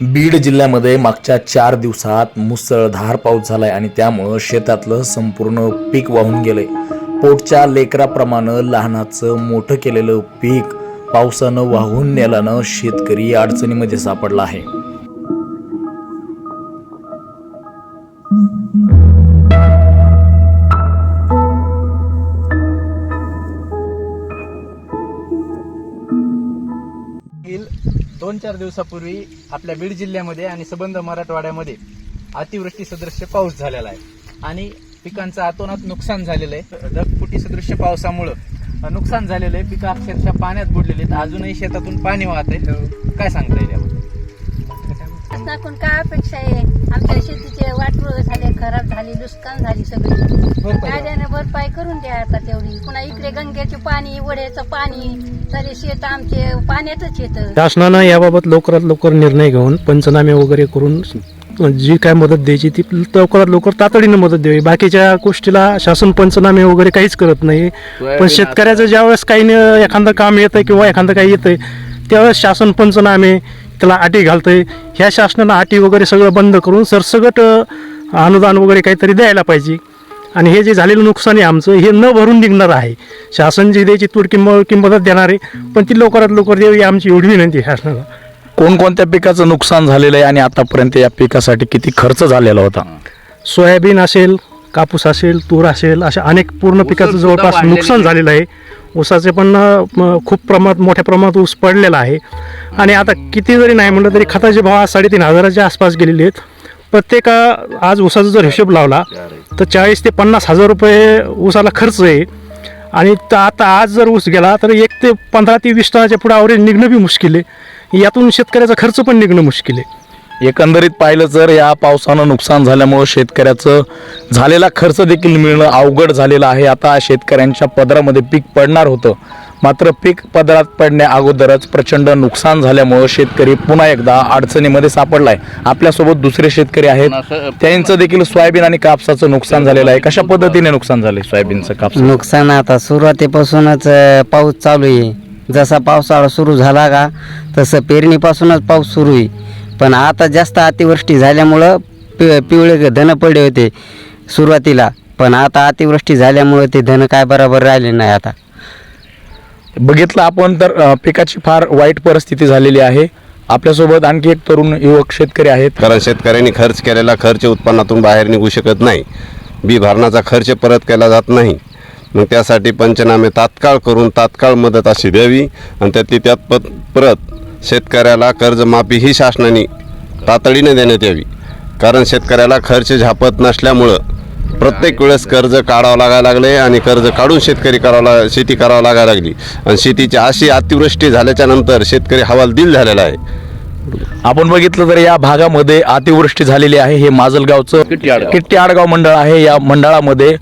बीड जिल्ह्यामध्ये मागच्या चार दिवसात मुसळधार पाऊस झालाय आणि त्यामुळं शेतातलं संपूर्ण पीक वाहून गेलंय. पोटच्या लेकराप्रमाणे लहानाचं मोठं केलेलं पीक पावसानं वाहून नेल्यानं शेतकरी अडचणीमध्ये सापडला आहे. दोन चार दिवसापूर्वी आपल्या बीड जिल्ह्यामध्ये आणि सबंध मराठवाड्यामध्ये अतिवृष्टी सदृश्य पाऊस झालेला आहे. आणि पिकांचं अतोनात नुकसान झालेलं आहे. ढगफुटी सदृश्य पावसामुळं नुकसान झालेलं आहे. पिकं अक्षरशः पाण्यात बुडलेली आहेत. अजूनही शेतातून पाणी वाहत आहे. काय सांगता येईल याबद्दल? काय अपेक्षा आहे? आमच्या शेतीचे वाटोळ झाले झाली नुकसान झाली सगळी. कायद्याने भरपाई करून द्या आता तेवढी. पुन्हा इकडे गंगेचे पाणी वड्याचं पाणी तरी शेत आमचे पाण्यातच येतं. शासनानं याबाबत लवकरात लवकर निर्णय घेऊन पंचनामे वगैरे करून जी काय मदत द्यायची ती लवकरात लवकर तातडीनं मदत द्यावी. बाकीच्या गोष्टीला शासन पंचनामे वगैरे काहीच करत नाही. पण शेतकऱ्याचं ज्यावेळेस काही न- एखादं काम येतंय किंवा एखादं काही येतंय त्यावेळेस शासन पंचनामे त्याला अटी घालतंय. ह्या शासनानं अटी वगैरे सगळं बंद करून सरसगट अनुदान वगैरे काहीतरी द्यायला पाहिजे. आणि हे जे झालेलं नुकसान आहे आमचं हे न भरून निघणार आहे. शासन जी द्यायची तुड किंमत किंमत देणार आहे. पण ती लवकरात लवकर द्यावी आमची एवढी विनंती आहे शासनाला. कोणकोणत्या पिकाचं नुकसान झालेलं आहे आणि आतापर्यंत या पिकासाठी किती खर्च झालेला होता? सोयाबीन असेल कापूस असेल तूर असेल अशा अनेक पूर्ण पिकाचं जवळपास नुकसान झालेलं आहे. ऊसाचे पण खूप प्रमाणात मोठ्या प्रमाणात ऊस पडलेला आहे. आणि आता किती जरी नाही म्हणलं तरी खताचे भाव आज साडेतीन हजाराच्या आसपास गेलेले आहेत. प्रत्येक आज ऊसाचा जर हिशोब लावला तर चाळीस ते पन्नास हजार रुपये ऊसाला खर्च आहे. आणि आता आज जर ऊस गेला तर एक ते पंधरा ते वीस टनाच्या पुढे आवरेज निघणं बी मुश्किल आहे. यातून शेतकऱ्याचा खर्च पण निघणं मुश्किल आहे. एकंदरीत पाहिलं तर या पावसानं नुकसान झाल्यामुळं शेतकऱ्याचं झालेला खर्च देखील मिळणं अवघड झालेलं आहे. आता शेतकऱ्यांच्या पदरामध्ये पीक पडणार होतं. मात्र पीक पदरात पडण्या अगोदरच प्रचंड नुकसान झाल्यामुळं शेतकरी पुन्हा एकदा अडचणीमध्ये सापडलाय. आपल्यासोबत दुसरे शेतकरी आहेत. त्यांचं देखील सोयाबीन आणि कापसाचं नुकसान झालेलं आहे. कशा पद्धतीने नुकसान झालंय सोयाबीनचं कापस नुकसान आता सुरुवातीपासूनच पाऊस चालू आहे. जसा पावसाळा सुरू झाला का तसं पेरणीपासूनच पाऊस सुरू आहे. पण आता जास्त अतिवृष्टी झाल्यामुळं पि पिवळे धन पडले होते सुरुवातीला. पण आता अतिवृष्टी झाल्यामुळं ते धन काय बरोबर राहिले नाही आता. बघितलं आपण तर अं, पिकाची फार वाईट परिस्थिती झालेली आहे. आपल्यासोबत आणखी एक तरुण युवक शेतकरी आहेत. कारण शेतकऱ्यांनी खर्च केलेला खर्च उत्पन्नातून बाहेर निघू शकत नाही. बी भरणाचा खर्च परत केला जात नाही. मग त्यासाठी पंचनामे तात्काळ करून तात्काळ मदत अशी द्यावी आणि त्यातली त्यात पत परत शेतकऱ्याला कर्जमाफी ही शासनाने तातडीने देण्यात यावी. कारण शेतकऱ्याला खर्च झापत नसल्यामुळं प्रत्येक वेळेस कर्ज काढावं लागायला लागले आणि कर्ज काढून शेतकरी करावं लाग शेती करावं लागायला लागली. आणि शेतीची अशी अतिवृष्टी झाल्याच्यानंतर शेतकरी हवालदिल झालेला आहे. आपण बघितलं तर या भागामध्ये अतिवृष्टी झालेली आहे. हे माजलगावचं किट्टी आडगाव मंडळ आहे. या मंडळामध्ये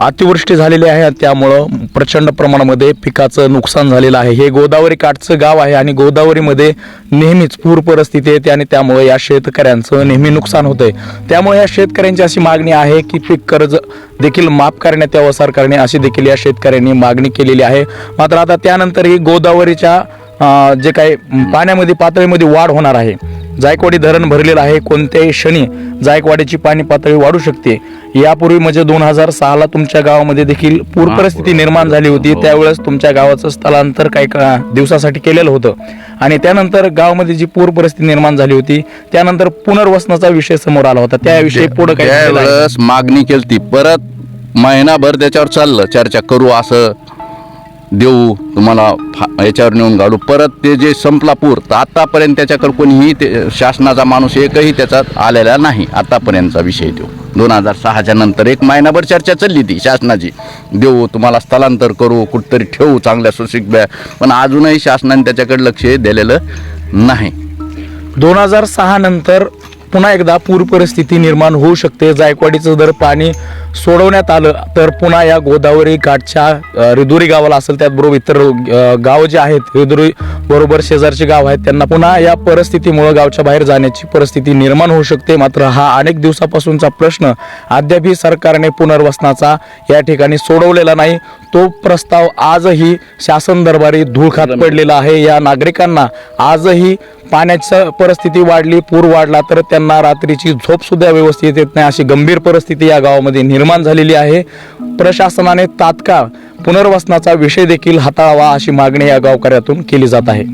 अतिवृष्टी झालेली आहे त्यामुळं प्रचंड प्रमाणामध्ये पिकाचं नुकसान झालेलं आहे. हे गोदावरी काठचं गाव आहे आणि गोदावरीमध्ये नेहमीच पूर परिस्थिती येते आणि त्यामुळे या शेतकऱ्यांचं नेहमी नुकसान होतंय. त्यामुळे या शेतकऱ्यांची अशी मागणी आहे की पीक कर्ज देखील माफ करण्यात यावं सरकारने अशी देखील या शेतकऱ्यांनी मागणी केलेली आहे. मात्र आता त्यानंतरही गोदावरीच्या जे काही पाण्यामध्ये पातळीमध्ये वाढ होणार आहे. जायकवाडी धरण भरलेलं आहे कोणत्याही क्षणी जायकवाडीची पाणी पातळी वाढू शकते. यापूर्वी म्हणजे दोन हजार सहाला तुमच्या गावामध्ये देखील पूर परिस्थिती निर्माण झाली होती. त्यावेळेस तुमच्या गावाचं स्थलांतर काही का- दिवसासाठी केलेलं होतं. आणि त्यानंतर गावामध्ये जी पूर परिस्थिती निर्माण झाली होती त्यानंतर पुनर्वसनाचा विषय समोर आला होता. त्याविषयी पुढे काय मागणी केली ती परत महिनाभर त्याच्यावर चाललं चर्चा करू असं देऊ तुम्हाला याच्यावर नेऊन घालू. परत ते जे संपला पूर तर आतापर्यंत त्याच्याकडे कोणीही ते शासनाचा माणूस एकही त्याच्यात आलेला नाही आतापर्यंतचा विषय तो. दोन हजार सहाच्या नंतर एक महिनाभर चर्चा चालली ती शासनाची. देऊ तुम्हाला स्थलांतर करू कुठतरी ठेवू चांगल्या सुशिक ब्या. पण अजूनही शासनाने त्याच्याकडे लक्ष दिलेलं नाही. दोन हजार सहा नंतर पुन्हा एकदा पूर परिस्थिती निर्माण होऊ शकते. जायकवाडीचं जर पाणी सोडवण्यात आलं तर पुन्हा या गोदावरी घाटच्या रिदुरी गावाला असेल त्याचबरोबर इतर गाव जे आहेत रिदुरी बरोबर शेजारचे गाव आहेत त्यांना पुन्हा या परिस्थितीमुळे गावच्या बाहेर जाण्याची परिस्थिती निर्माण होऊ शकते. मात्र हा अनेक दिवसापासूनचा प्रश्न अद्यापही सरकारने पुनर्वसनाचा या ठिकाणी सोडवलेला नाही. तो प्रस्ताव आजही शासन दरबारी धूळ खात पडलेला आहे. या नागरिकांना आजही पाण्याचं परिस्थिती वाढली पूर वाढला तर त्यांना रात्रीची झोपसुद्धा व्यवस्थित येत नाही. अशी गंभीर परिस्थिती या गावामध्ये निर्माण झालेली आहे. प्रशासनाने तात्काळ पुनर्वसनाचा विषय देखील हाताळावा अशी मागणी या गावकऱ्यातून केली जात आहे.